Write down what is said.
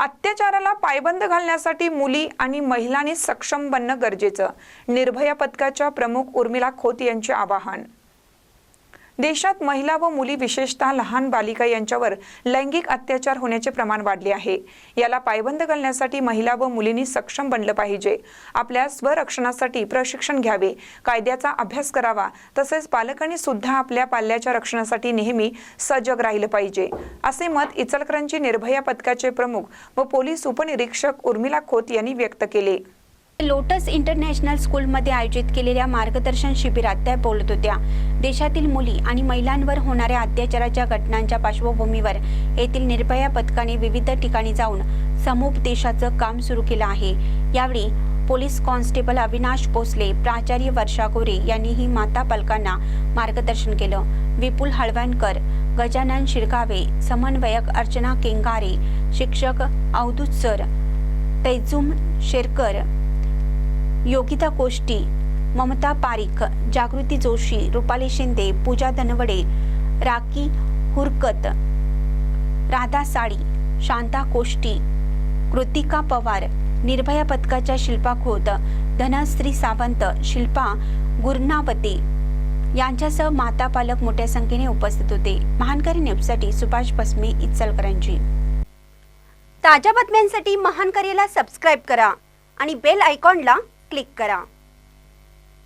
अत्याचाराला पायबंद घालण्यासाठी मुली आणि महिलांनी सक्षम बनणं गरजेचं. निर्भया पथकाच्या प्रमुख उर्मिला खोत यांचे आवाहन. देशात महिला व मुली विशेषतः लहान बालिका यांच्यावर लैंगिक अत्याचार होण्याचे प्रमाण वाढले आहे. याला पायबंद घालण्यासाठी महिला व मुलींनी सक्षम बनलं पाहिजे. आपल्या स्वरक्षणासाठी प्रशिक्षण घ्यावे कायद्याचा अभ्यास करावा तसेच पालकांनी सुद्धा आपल्या पाल्याच्या रक्षणासाठी नेहमी सजग राहिलं पाहिजे असे मत इचलकरंजी निर्भया पथकाचे प्रमुख व पोलीस उपनिरीक्षक उर्मिला खोत यांनी व्यक्त केले. लोटस इंटरनॅशनल स्कूलमध्ये आयोजित केलेल्या मार्गदर्शन शिबिरात त्या बोलत होत्या. देशातील मुली आणि महिलांवर होणाऱ्या अत्याचाराच्या घटनांच्या पार्श्वभूमीवर येथील निर्भया पथकाने विविध ठिकाणी जाऊन समुपदेशाचं काम सुरू केलं आहे. यावेळी पोलीस कॉन्स्टेबल अविनाश भोसले प्राचार्य वर्षा गोरे यांनीही माता पालकांना मार्गदर्शन केलं. विपुल हळवणकर गजानन शिरगावे समन्वयक अर्चना केंगारे शिक्षक अवधूत सर तैजुम शेरकर योगिता कोष्टी ममता पारिख जागृती जोशी रुपाली शिंदे पूजा धनवडे राकी हुरकत राधा साळी शांता कोष्टी कृतिका पवार निर्भया पथकाच्या शिल्पा खोत धनश्री सावंत शिल्पा गुरनावते. यांच्यासह माता पालक मोठ्या संख्येने उपस्थित होते. महानकरी न्यूजसाठी सुभाष बसमे इचलकरांची ताज्या बातम्यांसाठी महानकरीला सबस्क्राईब करा आणि बेल आयकॉनला क्लिक करा.